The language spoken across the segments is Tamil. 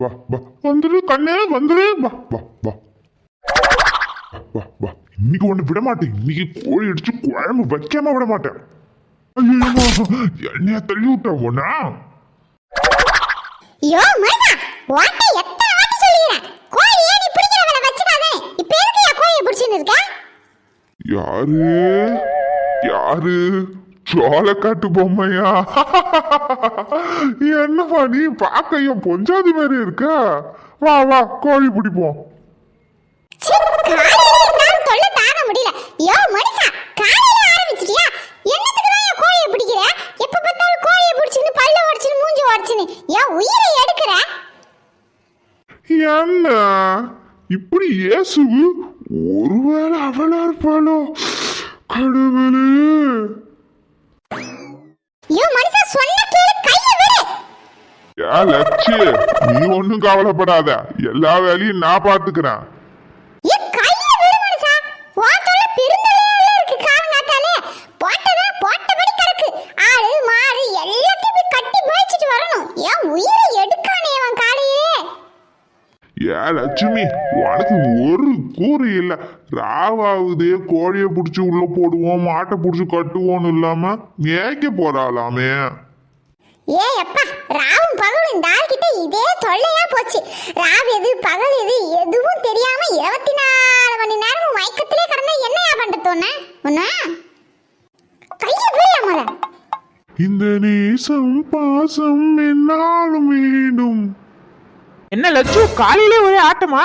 வா வா. வந்துரு கண்ணே வந்துரு. வா. வா வா. வா வா. இன்னைக்கு ஒண்ணு விட மாட்டேன் இன்னைக்கு கோழி அடிச்சு குழம்பு வைக்காம விட மாட்டேன் ஐயோ என்னைய தள்ளி விட்ட ஒண்ணா ஐயோ மருதா வாட்டை எத்தனை வாட்டி சொல்லிக்கிறேன்? கோழியே நீ பிடிக்கிற வேலை வச்சுக்காதே? இப்போ எதுக்கு என் கோழியை பிடிச்சின்னு இருக்க? யாரு? யாரு? சோளக்காட்டு பொம்மையா? என்னப்பா நீ பார்க்க என் பொஞ்சாதி மாதிரி இருக்க? வா வா கோழி பிடிப்போம். என்ன இப்படி இயேசு ஒருவேளை அவளா இருப்பாளோ கடவுளே. ஏன் லட்சு நீ ஒண்ணும் கவலைப்படாத. எல்லா வேலையும் நான் பாத்துக்கிறேன் லட்சுமி உனக்கு ஒரு கூறு இல்ல. ராவாகுதே கோழிய புடிச்சு உள்ள போடுவோம் மாட்டை புடிச்சு கட்டுவோம்னு இல்லாம மேய்க்க போறாளாமே. ஏ அப்பா ராவும் பகலும் இந்த ஆள்கிட்ட இதே தொல்லையா போச்சு. ராவ் எது பகல் எது எதுவும் தெரியாம இருபத்தி நாலு மணி நேரமும் மயக்கத்திலே கிடந்தா என்னையா கையை விடு முத. இந்த நேசம் பாசம் என்னாலும் வேண்டும் என்ன லட்சு காலையிலே ஒரே ஆட்டமா?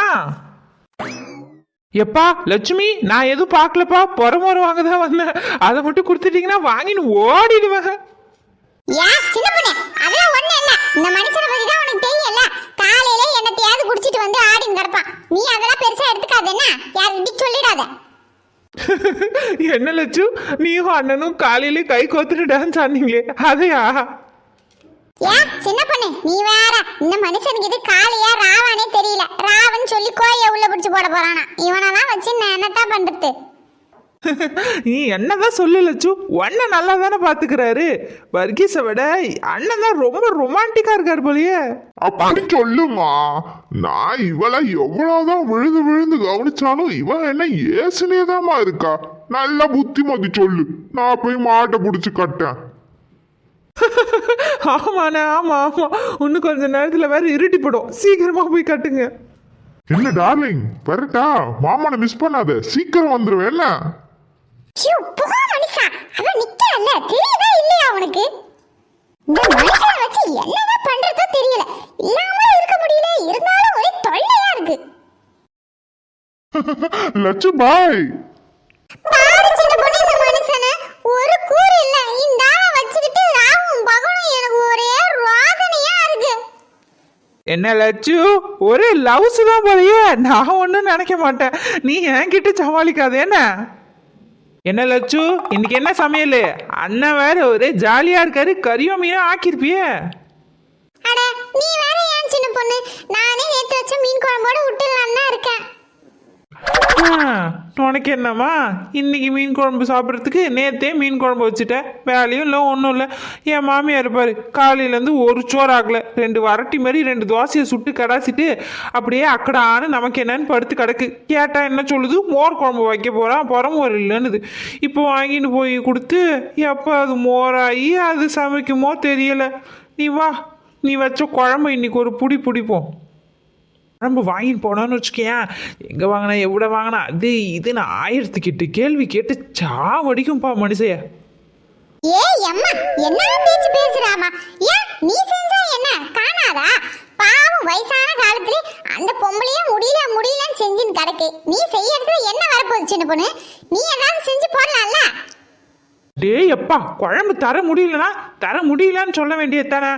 எப்பா லட்சுமி நான் எதுவும் பார்க்கலப்பா புறமோறு வாங்க தான் வந்தேன். அதை மட்டும் கொடுத்துட்டீங்கன்னா வாங்கின்னு ஓடிடுவேன். ஏன் சின்ன பொண்ணு. அதெல்லாம் ஒண்ணு இல்ல. இந்த மனுஷனை பத்தி தான் உனக்கு தெரியும்ல. காலையில என்னத்தையாவது குடிச்சிட்டு வந்து ஆடின்னு கிடப்பான். நீ அதெல்லாம் பெருசா எடுத்துக்காத என்ன? யார்கிட்டயும் சொல்லிடாத. என்ன லட்சு? நீயும் அண்ணனும் காலையிலே கை கோத்துட்டு டான்ஸ் ஆனீங்களே அதையா? ஏன் சின்ன பொண்ணு நீ வேற. இந்த மனுஷனுக்கு இது காலையா ராவானே தெரியல. ராவன் சொல்லி கோழிய உள்ள பிடிச்சு போட போறானா. இவனெல்லாம் வச்சு நான் என்னத்தான் பண்றது? நீ என்னதான் சொல்லு லட்சு அண்ணன் நல்லா தானே பாத்துக்கிறாரு. வர்கீஸை விட அண்ணன் தான் ரொம்ப ரொமான்டிக்கா இருக்காரு போலயே. அப்படி சொல்லுமா. நான் இவளை எவ்வளவுதான் விழுந்து விழுந்து கவனிச்சாலும் இவன் என்ன ஏசுனேதாமா இருக்கா. நல்ல புத்திமதி சொல்லு. நான் போய் மாட்டை புடிச்சு கட்டேன். ஆமாண்ணே ஆமா ஆமா. இன்னும் கொஞ்ச நேரத்துல வேற இருட்டி போடும் சீக்கிரமா போய் கட்டுங்க. என்ன டார்லிங் வரட்டா. மாமனை மிஸ் பண்ணாத. சீக்கிரம் வந்துருவேன் என்ன? ஐயோ போ மனுஷா. அவன் நிக்கல தெரியுதா இல்லையா அவனுக்கு இந்த மனுஷனை வச்சு என்னதான் பண்றதோ தெரியல. இல்லாமலும் இருக்க முடியல. இருந்தாலும் ஒரே தொல்லையா இருக்கு. லட்சு பாய் பாரு சின்ன பொண்ணு இந்த மனுஷனை. ஒரு கூறு இல்ல. இந்த ஆளை வச்சுக்கிட்டு ராவும் பகலும் எனக்கு ஒரே ரோதனையா இருக்கு. என்ன லட்சு? ஒரே லவ்ஸ் தான் போலயே. நான் ஒன்றும் நினைக்க மாட்டேன். நீ என்கிட்ட சமாளிக்காத என்ன லட்சு இன்னைக்கு என்ன சமையல்? அண்ணன் வேற ஒரே ஜாலியா இருக்காரு கறியும் மீனும் ஆக்கிருப்பியே. அட நீ வேற ஏன் சின்ன பொண்ணு? நானே நேத்து வச்ச மீன் குழம்போட விட்டுலான்னு தான் இருக்கேன். உனக்கு என்னம்மா? இன்னைக்கு மீன் குழம்பு சாப்பிட்றதுக்கு நேற்றே மீன் குழம்பு வச்சுட்டேன். வேலையும் இல்லை ஒன்றும் இல்லை. என் மாமியார் இருப்பாரு காலையிலேருந்து ஒரு சோறு ஆகல. ரெண்டு வரட்டி மாதிரி ரெண்டு தோசையை சுட்டு கடாசிட்டு அப்படியே அக்கடான்னு நமக்கு என்னன்னு படுத்து கிடக்கு. கேட்டால் என்ன சொல்லுது? மோர் குழம்பு வைக்க போகிறான் புறமோர் இல்லைன்னுது. இப்போ வாங்கின்னு போய் கொடுத்து எப்போ அது மோராகி அது சமைக்குமோ தெரியலை. நீ வா நீ வச்ச குழம்பு இன்னைக்கு ஒரு புடி பிடிப்போம். நம்ம வாங்கிட்டு போனோன்னு வச்சுக்கேன். எங்கே வாங்கினா எவ்வளோ வாங்கினா? அது இதுன்னு ஆயிரத்துக்கிட்டு கேள்வி கேட்டு சாவடிக்கும்பா மனுஷைய. ஏ அம்மா என்ன பேச்சு பேசுறாமா? ஏன் நீ செஞ்சா என்ன? காணாதா? பாவம் வயசான காலத்துல அந்த பொம்பளையே முடியல முடியலன்னு செஞ்சுன்னு கிடக்கு. நீ செய்யறது என்ன வரப்போகுது சின்ன பொண்ணு? நீ ஏதாவது செஞ்சு போடலாம்ல? டேய் எப்பா குழம்பு தர முடியலனா தர முடியலன்னு சொல்ல வேண்டியது தானே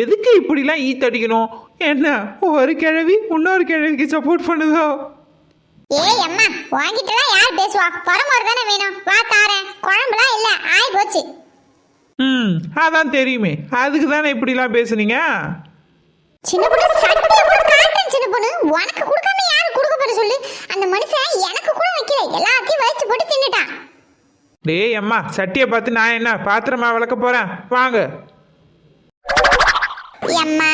எதுக்கு இப்படிலாம் ஈ தடிக்கணும் என்ன ஒரு கிழவி இன்னொரு கிழவிக்கு சப்போர்ட் பண்ணுதோ? ஏய் அம்மா வாங்கிட்டுலாம் யார் பேசுவா? பரமோர் தானே வேணும். வா தாரேன். குழம்புலாம் இல்ல ஆய் போச்சு. ம் அதான் தெரியுமே. அதுக்கு தானே இப்படிலாம் பேசுனீங்க? சின்ன பொண்ணு சத்தியம் கூட காட்டுறேன் சின்ன பொண்ணு உனக்கு கொடுக்காம யாரு கொடுக்க போற சொல்லு? அந்த மனுஷன் எனக்கு கூட வைக்கல. எல்லாத்தையும் வச்சு போட்டு தின்னுட்டான். டேய் அம்மா சட்டியை பார்த்து நான் என்ன பாத்திரமா விளக்க போறேன்? வாங்க. எம்மா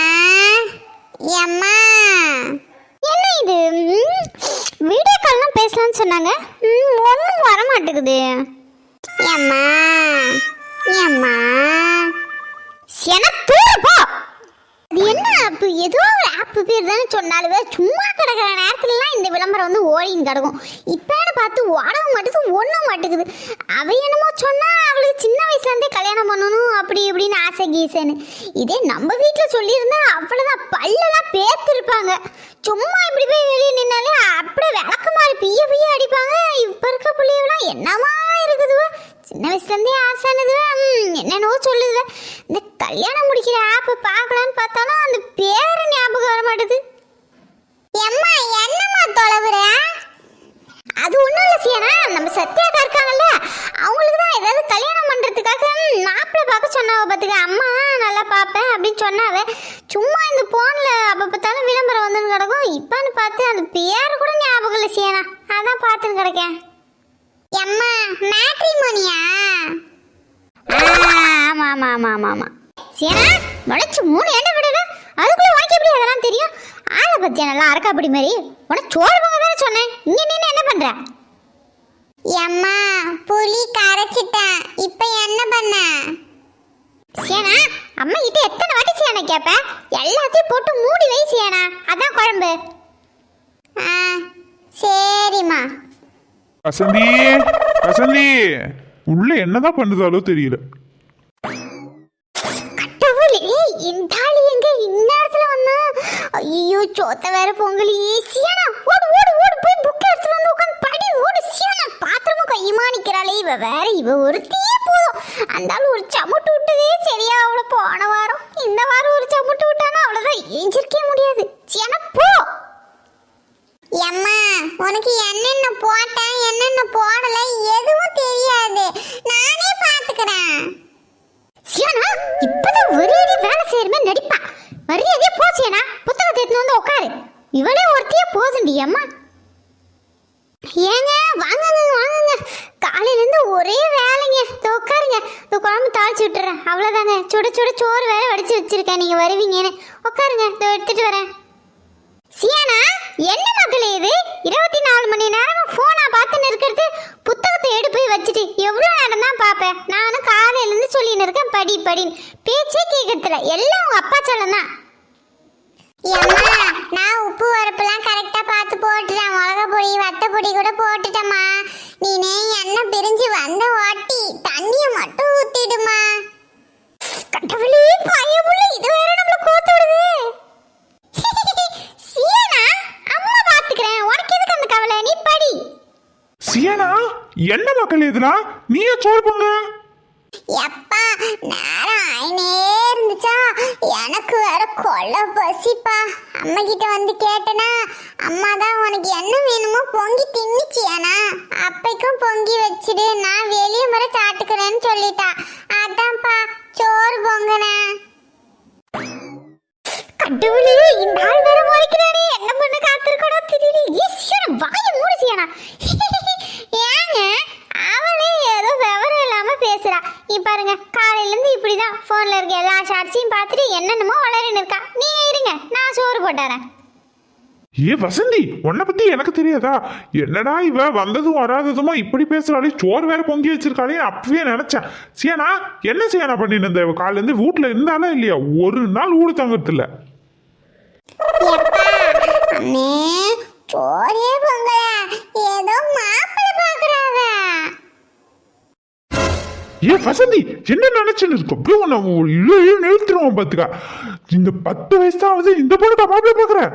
எம்மா. என்ன இது? வீடியோ கால்லாம் பேசலாம்னு சொன்னாங்க. ஒன்றும் வர மாட்டேங்குது எம்மா எம்மா. சென தூரு என்ன ஆப் ஏதோ ஒரு ஆப் பேர் தானே சொன்னாலுவே சும்மா கிடக்கிற நேரத்துலலாம் இந்த விளம்பரம் வந்து ஓடின்னு கிடக்கும். இப்போன்னு பார்த்து ஓடவும் மாட்டேங்குது ஒன்றும் மாட்டேங்குது அவ என்னமோ சொன்னால் அவளுக்கு சின்ன வயசுலேருந்தே கல்யாணம் பண்ணணும் அப்படி இப்படின்னு ஆசை கீசேன்னு. இதே நம்ம வீட்டில் சொல்லியிருந்தா அவ்வளோதான் பல்லெல்லாம் பேர்த்திருப்பாங்க சும்மா இப்படி போய் வெளியே நின்னாலே அப்படியே விளக்கு மாதிரி பிய பிய அடிப்பாங்க. இப்போ இருக்க பிள்ளைகளாம் என்னமா சின்ன வயசுலேருந்தே ஆசானது. என்னென்னவோ சொல்லுது. இந்த கல்யாணம் முடிக்கிற ஆப் பார்க்கலான்னு பார்த்தாலும் அந்த பேர் ஞாபகம் வர மாட்டேது. எம்மா என்னம்மா தொலைவுற? அது ஒன்றும் இல்லை சீனா நம்ம சத்யாக்கா இருக்காங்கல்ல. அவங்களுக்கு தான் ஏதாவது கல்யாணம் பண்ணுறதுக்காக மாப்பிள்ளை பார்க்க சொன்னாவ பார்த்துக்க அம்மா நல்லா பார்ப்பேன் அப்படின்னு சொன்னாவ. சும்மா இந்த ஃபோனில் அப்போ பார்த்தாலும் விளம்பரம் வந்துன்னு கிடக்கும். இப்போன்னு பார்த்து அந்த பேர் கூட ஞாபகம் இல்லை சீனா அதான் பார்த்துன்னு கிடக்கேன். எம்மா மேட்ரிமோனியா? ஆமா ஆமா ஆமா ஆமா ஆமா. சேனா முளைச்சு மூணு எண்ணெய் விடுற? அதுக்குள்ள உனக்கு எப்படி அதெல்லாம் தெரியும்? ஆளை பத்தியா நல்லா அரக்காப்படி மாதிரி உனக்கு சோறு போக தானே சொன்னேன். இங்க நின்று என்ன பண்ற? எம்மா புளி கரைச்சிட்டேன். இப்போ என்ன பண்ண? சேனா அம்மா கிட்ட எத்தனை வாட்டி சேனா கேப்ப? எல்லாத்தையும் போட்டு மூடி வை சேனா. அதான் குழம்பு. ஆ சரிம்மா. வசந்தி வசந்தி உள்ள என்னதான் பண்ணுதாலோ தெரியல. கடவுளே இந்த ஆளு எங்க இந்நேரத்துல வந்தா? ஐயோ சோத்த வேற பொங்கலி சியானா ஓடு ஓடு ஓடு போய் புக் எடுத்துட்டு வந்து உட்காந்து படி ஓடு சியானா பாத்திரமும் கையுமா நிக்கிறாளே இவ வேற இவ ஒரு தீ போதும். அந்த ஒரு சமுட்டு விட்டதே சரியா அவளை போன வாரம். இந்த வாரம் ஒரு சமுட்டு விட்டானா அவ்வளவுதான் ஏஞ்சிருக்கே முடியாது. சியானா போ எம்மா உனக்கு என்னென்ன போட்டேன் என்னென்ன போடல எதுவும் தெரியாது. நானே பாத்துக்கிறேன் சியானா இப்பதான் ஒரு அடி வேலை செய்யறமே நடிப்பா. மரியாதையே போ புத்தகத்தை எடுத்து வந்து உட்காரு. இவளே ஒருத்தியே போதுண்டி அம்மா ஏங்க வாங்குங்க வாங்குங்க. காலையிலேருந்து ஒரே வேலைங்க. உட்காருங்க. இந்த குழம்பு தாளிச்சு விட்டுறேன். அவ்வளோதாங்க சுட சுட சோறு வேற வடிச்சு வச்சிருக்கேன். நீங்கள் வருவீங்கன்னு. உட்காருங்க. இதை எடுத்துட்டு வரேன். சியானா என்ன மக்களே இது? இருபத்தி நாலு மணி நேரம் போனா பார்த்துன்னு இருக்கிறது புத்தகத்தை எடு போய் வச்சுட்டு எவ்வளோ நேரம் தான் பார்ப்பேன்? நானும் காலையில இருந்து சொல்லின்னு இருக்கேன் படி படின்னு. பேச்சே கேட்கறதில்ல. எல்லாம் உங்க அப்பா செல்லம் தான். நான் உப்பு வரப்பெல்லாம் கரெக்டா பார்த்து போட்டுட்டேன். மிளகா பொடி வத்த பொடி கூட போட்டுட்டேம்மா. நீனே எண்ணெய் பிரிஞ்சு வந்த வாட்டி தண்ணியை மட்டும் ஊத்திடுமா கடவுளே பயமுள்ள இது வேற நம்மள கோத்து விடுது. பாத்துக்கிறேன். உனக்கு எதுக்கு அந்த கவலை? நீ படி. சியானா என்ன மக்கள் இதுனா நீயே சோறு பொங்க எப்பா நேரம் ஆயினே இருந்துச்சா. எனக்கு வேற கொள்ள பசிப்பா அம்மா கிட்ட வந்து கேட்டனா அம்மா தான் உனக்கு என்ன வேணுமோ பொங்கி தின்னுச்சியானா அப்பைக்கும் பொங்கி வச்சிடு. நான் வெளியே முறை சாட்டுக்கிறேன்னு சொல்லிட்டா. அதான்ப்பா சோறு பொங்குனேன். கடவுளே இந்த ஆள் வேற முறைக்கிறானே. என்ன பண்ண காத்திருக்கணும் தெரியல. ஈஸ்வரன் வாய மூடு செய்யணும் ஏங்க அவளே ஏதோ விவரம் இல்லாம பேசுறா. நீ பாருங்க காலையில இருந்து இப்படிதான் போன்ல இருக்க எல்லா ஷார்ட்ஸையும் பார்த்துட்டு என்னென்னமோ வளரின்னு இருக்கா. நீங்க இருங்க நான் சோறு போட்டுறேன் ஏ வசந்தி உன்னை பத்தி எனக்கு தெரியாதா? என்னடா இவ வந்ததும் வராததுமா இப்படி பேசுறாளே? சோறு வேற பொங்கி வச்சிருக்காளே அப்பவே நினைச்சேன். சியானா என்ன சியானா பண்ணிட்டு இருந்த இவ? காலையில வீட்டுல இருந்தாலும் இல்லையா? ஒரு நாள் ஊடு தங்கறது பொங்கல? ஏதோ பாக்குறாங்க. ஏ வசந்தி என்ன நினைச்சுன்னு இருக்க? அப்படியே உன்னை இழு பாத்துக்கா. இந்த பத்து வயசு தான் ஆகுது இந்த பாக்குறேன்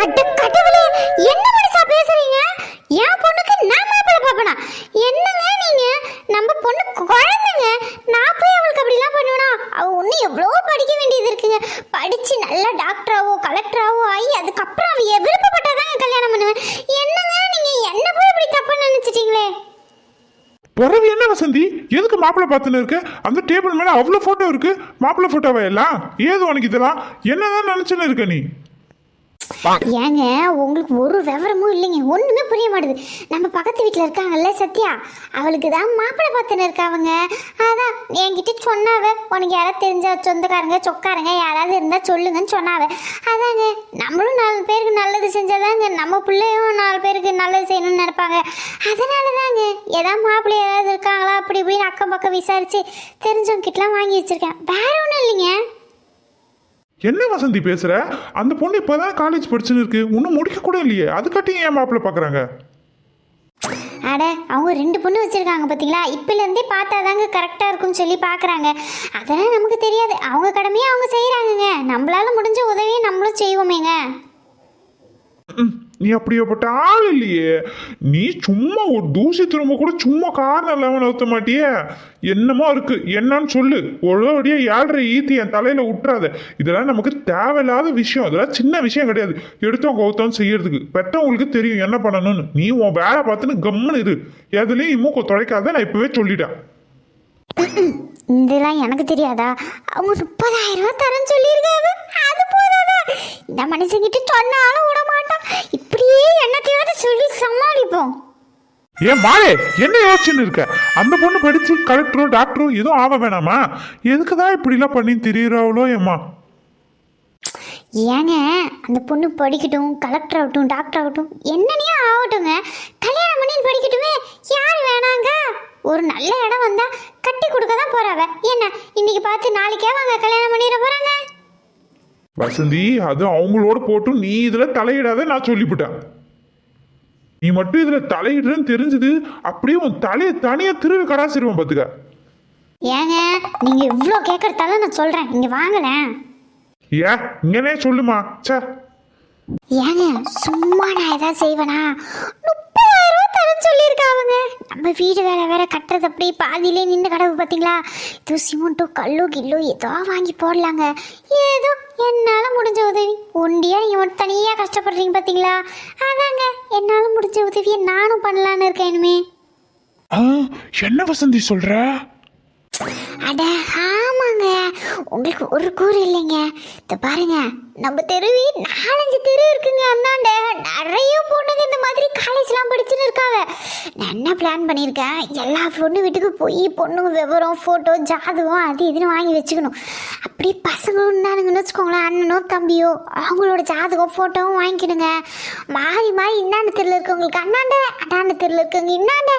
அட கடவுளே என்ன மனுஷா பேசுறீங்க என் பொண்ணுக்கு நான் மாப்பிள்ளை பாப்பனா என்னங்க நீங்க நம்ம பொண்ணு குழந்தைங்க நான் போய் அவளுக்கு அப்படிலாம் பண்ணுவேனா அவ ஒன்னும் எவ்வளோ படிக்க வேண்டியது இருக்குங்க படிச்சு நல்லா டாக்டராவோ கலெக்டராவோ ஆகி அதுக்கப்புறம் அவ விருப்பப்பட்டாதாங்க கல்யாணம் பண்ணுவேன் என்னங்க நீங்க என்ன போய் இப்படி தப்பு நினைச்சிட்டீங்களே பிறகு என்ன வசந்தி எதுக்கு மாப்பிள்ளை பார்த்துன்னு இருக்கு. அந்த டேபிள் மேலே அவ்வளோ ஃபோட்டோ இருக்கு. மாப்பிள்ளை ஃபோட்டோவை எல்லாம்? ஏது உனக்கு இதெல்லாம்? என்னதான் நினச்சின்னு இருக்க நீ? ஏங்க உங்களுக்கு ஒரு விவரமும் இல்லைங்க. ஒண்ணுமே புரிய மாட்டுது. நம்ம பக்கத்து வீட்டில் இருக்காங்கல்ல சத்யா. அவளுக்கு தான் மாப்பிள்ளை பார்த்துன்னு இருக்காவங்க. அதான் என்கிட்ட சொன்னாவ. உனக்கு யாராவது தெரிஞ்ச சொந்தக்காரங்க சொக்காரங்க யாராவது இருந்தால் சொல்லுங்கன்னு சொன்னாவ. அதாங்க நம்மளும் நாலு பேருக்கு நல்லது செஞ்சாதாங்க நம்ம பிள்ளையும் நாலு பேருக்கு நல்லது செய்யணும்னு நினைப்பாங்க. அதனால தாங்க ஏதாவது மாப்பிள்ளை யாராவது இருக்காங்களா அப்படி இப்படின்னு அக்கம் பக்கம் விசாரிச்சு தெரிஞ்சவங்க கிட்டலாம் வாங்கி வச்சிருக்கேன். வேற ஒன்றும் இல்லைங்க. என்ன வசந்தி பேசுற? அந்த பொண்ணு இப்பதான் காலேஜ் படிச்சுன்னு இருக்கு. இன்னும் முடிக்க கூட இல்லையே. அதுக்காட்டி ஏன் மாப்பிள்ள பாக்குறாங்க? அட அவங்க ரெண்டு பொண்ணு வச்சிருக்காங்க பார்த்தீங்களா இப்போலேருந்தே பார்த்தா தாங்க கரெக்டாக இருக்கும்னு சொல்லி பார்க்குறாங்க அதெல்லாம் நமக்கு தெரியாது. அவங்க கடமையை அவங்க செய்கிறாங்கங்க நம்மளால முடிஞ்ச உதவியை நம்மளும் செய்வோமேங்க. ம், நீ அப்படியேப்பட்ட ஆள் இல்லையே. நீ சும்மா ஒரு தூசி திரும்ப கூட சும்மா காரணம் இல்லாமல் நிறுத்த மாட்டியே. என்னமோ இருக்கு. என்னன்னு சொல்லு. ஒழுவடியே ஏழரை ஈத்தி என் தலையில விட்டுறாத இதெல்லாம் நமக்கு தேவையில்லாத விஷயம். இதெல்லாம் சின்ன விஷயம் கிடையாது. எடுத்தோம் கௌத்தம் செய்யறதுக்கு. பெற்றவங்களுக்கு தெரியும் என்ன பண்ணணும்னு. நீ உன் வேலை பார்த்துன்னு கம்முன்னு இரு. எதுலேயும் மூக்க தொலைக்காத. நான் இப்பவே சொல்லிட்டேன். இதெல்லாம் எனக்கு தெரியாதா? அவங்க முப்பதாயிரம் ரூபாய் தரேன்னு சொல்லியிருக்காங்க. அது இந்த மனுஷங்கிட்ட சொன்னாலும் விட மாட்டான். இப்படியே என்னத்தையாவது சொல்லி சமாளிப்போம். ஏன் மாலே என்ன யோசிச்சுன்னு இருக்க? அந்த பொண்ணு படிச்சு கலெக்டரோ டாக்டரோ எதுவும் ஆக வேணாமா? எதுக்குதான் இப்படிலாம் பண்ணி திரியிறாவளோ ஏம்மா? ஏங்க அந்த பொண்ணு படிக்கட்டும் கலெக்டர் ஆகட்டும் டாக்டர் ஆகட்டும் என்னனையும் ஆகட்டுங்க. கல்யாணம் பண்ணி படிக்கட்டுமே யார் வேணாங்க? ஒரு நல்ல இடம் வந்தா கட்டி கொடுக்க தான் போறாவ. என்ன இன்னைக்கு பார்த்து நாளைக்கே அவங்க கல்யாணம் பண்ணிட போறாங்க. வசந்தி அது அவங்களோட போட்டும் நீ இதுல தலையிடாத நான் சொல்லிவிட்டேன் நீ மட்டும் இதுல தலையிடுறேன்னு தெரிஞ்சது அப்படியே உன் தலையை தனியா திருவி கடாசிருவேன் பாத்துக்க. ஏங்க நீங்க இவ்வளோ கேட்கறதால நான் சொல்றேன் இங்க வாங்கலேன் ஏ இங்கனே சொல்லுமா ச்சே. ஏங்க சும்மா நான் ஏதாவது செய்வேனா? முப்பதாயிரம் அவங்க? நம்ம வீடு வேலை வேற கட்டுறது அப்படி பாதியிலே நின்று கடவு பார்த்தீங்களா? இது சிமெண்ட்டோ கல்லோ கில்லோ ஏதோ வாங்கி போடலாங்க. ஏதோ என்னால் முடிஞ்ச உதவி. ஒண்டியாக நீங்கள் மட்டும் தனியாக கஷ்டப்படுறீங்க பார்த்தீங்களா? அதாங்க என்னால் முடிஞ்ச உதவியை நானும் பண்ணலான்னு இருக்கேன் இனிமே. என்ன வசந்தி சொல்ற? அட ஆமாங்க. உங்களுக்கு ஒரு கூறு இல்லைங்க. இந்த பாருங்க. நம்ம தெருவி நாலஞ்சு தெரு இருக்குங்க அந்தாண்ட. நிறைய பொண்ணுங்க இந்த மாதிரி காலேஜ்லாம் படிச்சுன்னு இருக்காங்க. நான் என்ன பிளான் பண்ணியிருக்கேன்? எல்லா பொண்ணு வீட்டுக்கு போய் பொண்ணுங்க விவரம் ஃபோட்டோ ஜாதகம் அது இதுன்னு வாங்கி வச்சுக்கணும். அப்படி பசங்களும் இருந்தானுங்கன்னு வச்சுக்கோங்களேன் அண்ணனோ தம்பியோ அவங்களோட ஜாதகம் ஃபோட்டோவும் வாங்கிக்கிடுங்க. மாறி மாறி இன்னாண்ட தெருவில் இருக்கவங்களுக்கு அண்ணாண்ட அண்ணாண்ட தெருவில் இருக்கவங்க இன்னாண்ட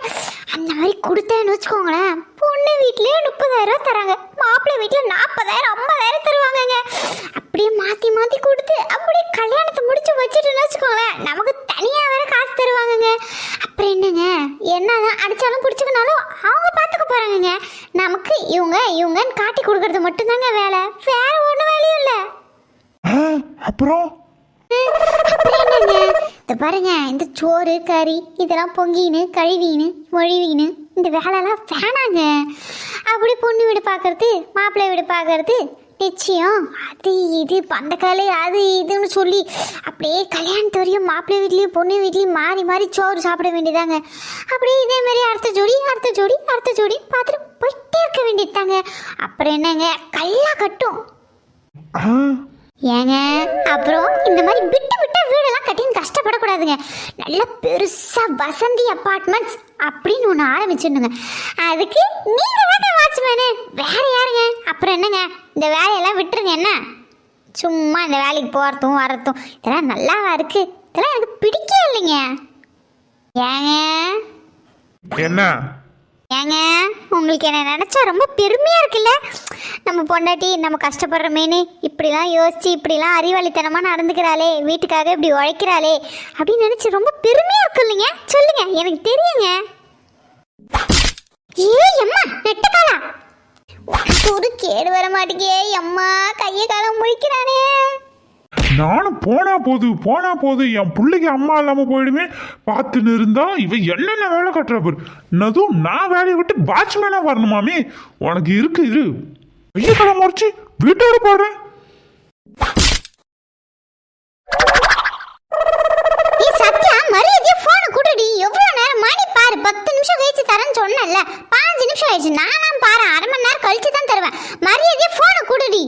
அந்த மாதிரி கொடுத்தேன்னு வச்சுக்கோங்களேன் பொண்ணு வீட்லேயே முப்பதாயிரம் தராங்க. மாப்பிள்ளை வீட்டில் நாற்பதாயிரம் ஐம்பதாயிரம் தருவாங்கங்க. அப்படியே மாற்றி மாற்றி கொடுத்து அப்படியே கல்யாணத்தை முடிச்சு வச்சுட்டுன்னு வச்சுக்கோங்களேன். நமக்கு தனியாக வேற காசு தருவாங்கங்க. அப்புறம் என்னங்க? என்னதான் அடிச்சாலும் பிடிச்சிக்கனாலும் அவங்க பார்த்துக்க போகிறாங்கங்க நமக்கு இவங்க இவங்கன்னு காட்டி கொடுக்கறது மட்டும்தாங்க வேலை. வேற ஒன்றும் வேலையும் இல்லை. அப்புறம்? என்னங்க? இந்த பாருங்க இந்த சோறு கறி இதெல்லாம் பொங்கின்னு கழுவின்னு மொழிவின்னு. இந்த வேலைலாம் வேணாங்க. அப்படி பொண்ணு வீடு பார்க்கறது மாப்பிள்ளை வீடு பார்க்கறது நிச்சயம். அது இது பந்தக்காலே அது இதுன்னு சொல்லி அப்படியே கல்யாணத்து வரையும் மாப்பிள்ளை வீட்லேயும் பொண்ணு வீட்லேயும் மாறி மாறி சோறு சாப்பிட வேண்டியதாங்க. அப்படியே இதே மாதிரி அடுத்த ஜோடி அடுத்த ஜோடி அடுத்த ஜோடி பார்த்துட்டு போயிட்டே இருக்க வேண்டியதாங்க அப்புறம் என்னங்க? கல்லா கட்டும். ஏங்க அப்புறம் இந்த மாதிரி விட்டு விட்டு வீடெல்லாம் கட்டின்னு கஷ்டப்படக்கூடாதுங்க. நல்ல பெருசா வசந்தி அப்பார்ட்மெண்ட்ஸ் அப்படின்னு ஒன்று ஆரம்பிச்சிடணுங்க. அதுக்கு நீங்க தானே வாட்ச்மேனு வேற யாருங்க? அப்புறம் என்னங்க? இந்த வேலையெல்லாம் விட்டுருங்க என்ன? சும்மா இந்த வேலைக்கு போகிறதும் வரதும் இதெல்லாம் நல்லாவா இருக்கு? இதெல்லாம் எனக்கு பிடிக்கவே இல்லைங்க. ஏங்க? என்ன? ஏங்க உங்களுக்கு என்ன நினச்சா ரொம்ப பெருமையாக இருக்குல்ல? நம்ம பொண்டாட்டி நம்ம கஷ்டப்படுறமேனு இப்படிலாம் யோசித்து இப்படிலாம் அறிவாளித்தனமாக நடந்துக்கிறாளே வீட்டுக்காக இப்படி உழைக்கிறாளே அப்படின்னு நினச்சி ரொம்ப பெருமையாக இருக்கு இல்லைங்க சொல்லுங்க எனக்கு தெரியுங்க. ஏ அம்மா நெட்டக்காலா ஒரு கேடு வர மாட்டேங்கே அம்மா கையை காலம் முழிக்கிறானே. நானும் போனா போது போனா போது என் பிள்ளைக்கு அம்மா இல்லாமல் போயிடுமே. பார்த்துன்னு இருந்தா இவன் என்னென்ன வேலை கட்டுற பாரு. நதும் நான் வேலையை விட்டு வாட்ச்மேனா வரணுமாமே. உனக்கு இருக்கு இரு. வெய்ய கடை முறைச்சு வீட்டோட போடுறேன் நீ சத்யா நேரம் பாரு. பத்து நிமிஷம் கழிச்சு தரேன்னு சொன்னேன்ல. பாஞ்சு நிமிஷம் ஆயிடுச்சு. நானும் பாரு அரை மணி நேரம் கழிச்சு தான் தருவேன். மரியாதையா போனை குடுடி.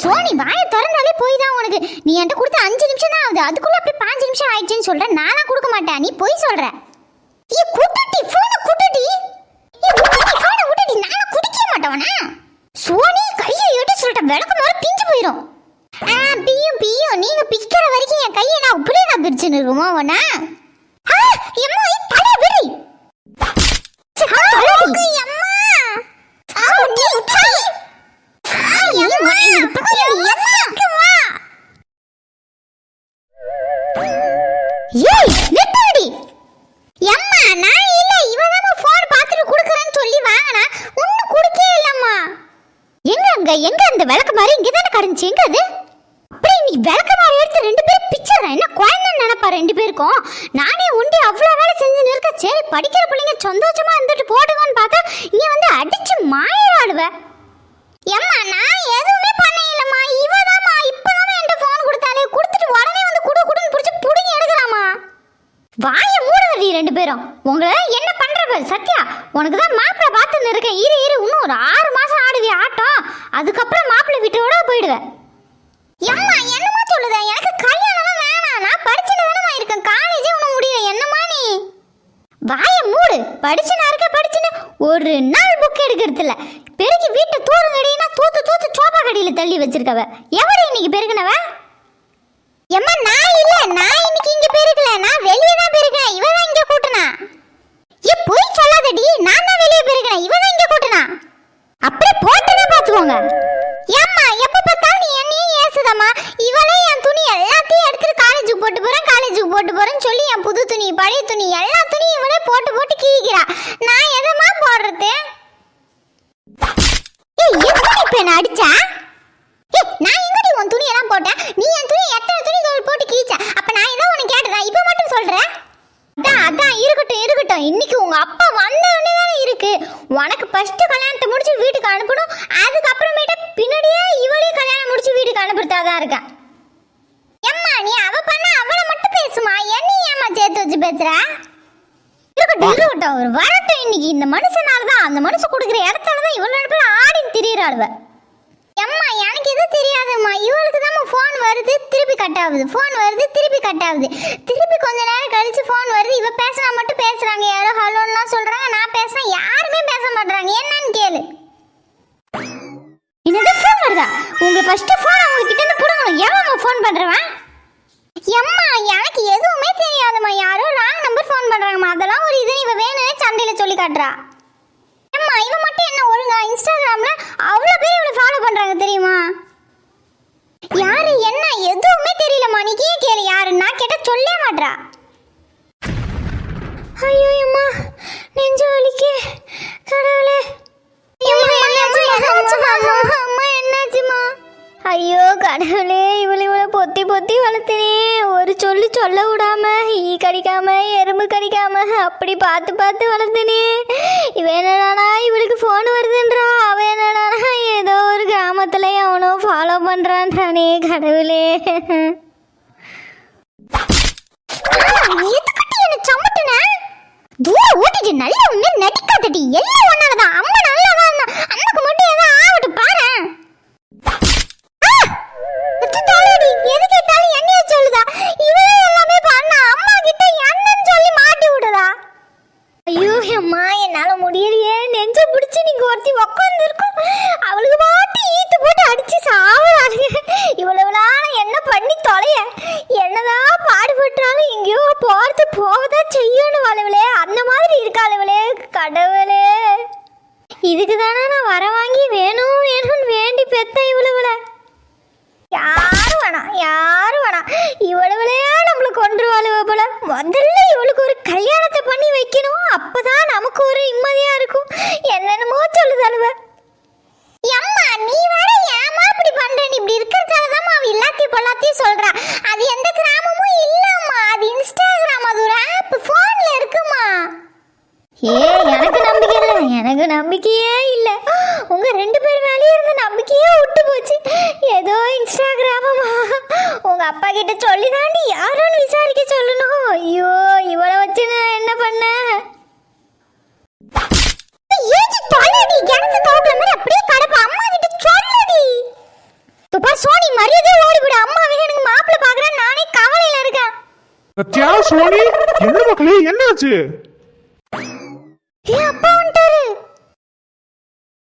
சோனி வாயை திறந்தாலே போய் தான் உனக்கு. நீ என்கிட்ட கொடுத்த அஞ்சு நிமிஷம் தான் ஆகுது. அதுக்குள்ள அப்படியே பாஞ்சு நிமிஷம் ஆயிடுச்சுன்னு சொல்ற. நானா கொடுக்க மாட்டேன். நீ போய் சொல்ற. ஏ குட்டுட்டி போனை குட்டுட்டி ஏ குட்டுட்டி போனை குட்டுட்டி நானா குடிக்க மாட்டவனா சோனி கையை எடுத்து சொல்லிட்ட. விளக்கு மாதிரி பிஞ்சு போயிடும் ஆ பியும் பியும். நீங்க பிக்கிற வரைக்கும் என் கையை நான் இப்படியே நான் பிரிச்சு நிறுவோமா உனா ஆ எம்மா ஏ தலை விரி அம்மா ஆ நீ ஏய் நிறுத்தடி எம்மா நான் இல்ல இவதான் ஃபோன் பாத்துட்டு குடுக்கறேன்னு சொல்லி வாங்கினா ஒன்னும் குடுக்கவே இல்லம்மா எங்க அங்க எங்க அந்த விளக்கு மாதிரி இங்க தானே கடந்துச்சு எங்க அது அப்படியே நீ விளக்கு மாதிரி எடுத்து ரெண்டு பேரும் பிச்சர் என்ன குழந்தைன்னு நினைப்பா ரெண்டு பேருக்கும் நானே உண்டி அவ்வளவு வேலை செஞ்சு நிற்க சரி படிக்கிற பிள்ளைங்க சந்தோஷமா இருந்துட்டு போட்டுக்கோன்னு பார்த்தா இங்க வந்து அடிச்சு மாயிராடுவ எம்மா நான் எதுவுமே பண்ண இல்லம்மா இவதாம்மா இப்பதான் என்கிட்ட ஃபோன் கொடுத்தாலே கொடுத்துட்டு உடனே வந்து குடு குடுன்னு பிடிச்சி புடுங்கி எடுக்கலாமா வாய மூடுவடி ரெண்டு பேரும். உங்களை என்ன பண்ற சத்யா உனக்கு தான் மாப்பிள்ளை பார்த்துன்னு இருக்கேன். இரு இரு இன்னும் ஒரு ஆறு மாசம் ஆடுவி ஆட்டம் அதுக்கப்புறம் மாப்பிள்ளை வீட்டோட போயிடுவேன். எம்மா என்னமா சொல்லுத? எனக்கு கல்யாணம் வேணாம். நான் படிச்சுட்டு தானமா இருக்கேன். காலேஜே ஒன்றும் முடியல. என்னம்மா நீ? வாய மூடு. படிச்சு நான் இருக்க படிச்சுன்னு ஒரு நாள் புக் எடுக்கிறது இல்லை பெருக்கி வீட்டை தூருங்கடினா தூத்து தூத்து சோபா கடியில் தள்ளி வச்சிருக்கவ. எவடி இன்னைக்கு பெருக்கினவ? எம்மா நான் இன்னைக்கு உங்க அப்பா வந்த உடனே தானே இருக்கு. உனக்கு ஃபர்ஸ்ட் கல்யாணத்தை முடிச்சு வீட்டுக்கு அனுப்பணும். அதுக்கப்புறமேட்டு பின்னாடியே இவளையும் கல்யாணம் முடிச்சு வீட்டுக்கு அனுப்புறதாதான் இருக்கேன் எம்மா நீ அவ பண்ண அவளை மட்டும் பேசுமா? என்னை ஏம்மா சேர்த்து வச்சு பேசுற? இருக்கட்டும் இருக்கட்டும். அவர் வரட்டும் இன்னைக்கு. இந்த மனுஷனால தான் அந்த மனுஷன் கொடுக்குற இடத்துல தான் இவ்வளோ ஆடின்னு ஆடி திரியிறாளுவ. எம்மா எனக்கு எதுவும் தெரியாதும்மா. இவளுக்கு தான் ஃபோன் வருது திருப்பி கட் ஆகுது. ஃபோன் வருது திருப்பி கட் ஆகுது. திருப்பி கொஞ்ச நேரம் கழிச்சு ஃபோன் வருது. இவ பேசினா மட்டும் பேசுறாங்க. யாரோ ஹலோன்னுலாம் சொல்றாங்க. நான் பேசினா யாருமே பேச மாட்டாங்க என்னன்னு கேளு. என்னது ஃபோன் வருதா? உங்க ஃபர்ஸ்ட் ஃபோன் அவங்க கிட்ட இருந்து புடுங்கணும். எவன் ஃபோன் பண்றவன்? எம்மா எனக்கு எதுவுமே தெரியாதும்மா. யாரோ ராங் நம்பர் ஃபோன் பண்றாங்கம்மா. அதெல்லாம் ஒரு இது. இவ வேணுமே சண்டையில சொல்லி காட்டுறா. இவன் மட்டும் என்ன ஒழுங்கா இன்ஸ்டாகிராம்ல அவ்வளோ பேர் இவனை ஃபாலோ பண்றாங்க தெரியுமா? யாரு என்ன எதுவுமே தெரியலம்மா. நீ கீழே கேளு யாருன்னா நான் கேட்ட சொல்லே மாட்றா. ஐயோ அம்மா நெஞ்ச வலிக்கு. கடவுளே. அம்மா என்னாச்சுமா? ஐயோ கடவுளே இவளை இவளை பொத்தி பொத்தி வளர்த்தினே. ஒரு சொல்லு சொல்ல விடாம ஈ கடிக்காம எறும்பு கடிக்காம அப்படி பார்த்து பார்த்து வளர்த்தினே. இவ என்னடானா இவளுக்கு ஃபோன் வருதுன்றா. அவ என்னடானா ஏதோ ஒரு கிராமத்துல அவனோ ஃபாலோ பண்ணுறான்றானே கடவுளே. தூரம் ஓட்டிட்டு நல்ல உண்மை நடிக்காதடி. எல்லாம் ஒன்னாலதான் அம்மா நல்லாதான் அண்ணனுக்கு மட்டும் ஏதோ ஆகட்டும் பாரு. ஐயோ அம்மா என்னால முடியலையே. நெஞ்ச பிடிச்சு நீங்க ஒருத்தி உக்காந்துருக்கோம். அப்பா கிட்ட சொல்லி தாண்டி யாரும் விசாரிக்க சொல்லணும். ஐயோ இவளை வச்சு நான் என்ன பண்ண சோனி மரியாதை ஓடி விடு அம்மா எனக்கு மாப்பிள்ள பாக்குறேன் நானே கவலையில இருக்கேன். சோனி என்ன மக்களே என்னாச்சு?